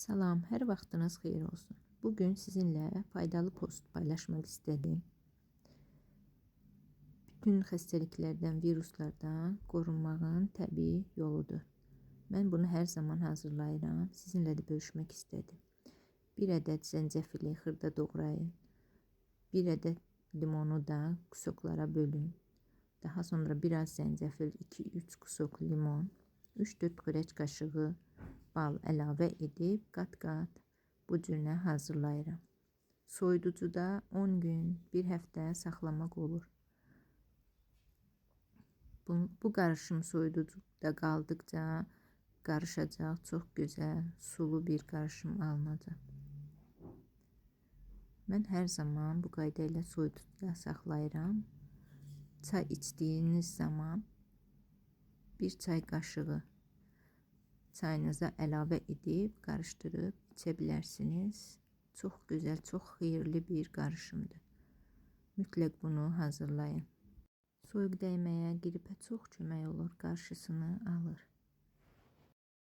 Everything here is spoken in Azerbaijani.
Salam, hər vaxtınız xeyir olsun. Bugün sizinlə faydalı post paylaşmaq istedim. Bütün xəstəliklərdən, viruslardan qorunmağın təbii yoludur. Mən bunu hər zaman hazırlayıram. Sizinlə də bölüşmək istedim. Bir ədəd zəncəfili xırda doğrayın. Bir ədəd limonu da kusoklara bölün. Daha sonra biraz zəncəfil, 2-3 kusok limon, 3-4 xörək qaşığı bal əlavə edib qat-qat bu cürlə hazırlayıram. Soyuducuda 10 gün, 1 həftə saxlamaq olur. Bu, bu qarışım soyuducuda qaldıqca qarışacaq, çox gözəl, sulu bir qarışım alınacaq. Mən hər zaman bu qayda ilə soyuducuda saxlayıram. Çay içdiyiniz zaman bir çay qaşığı çayınıza əlavə edib qarışdırıb içə bilərsiniz. Çox gözəl, çox xeyirli bir qarışımdır. Mütləq bunu hazırlayın. Soyuq dəyməyə, qripə çox kömək olur, qarşısını alır.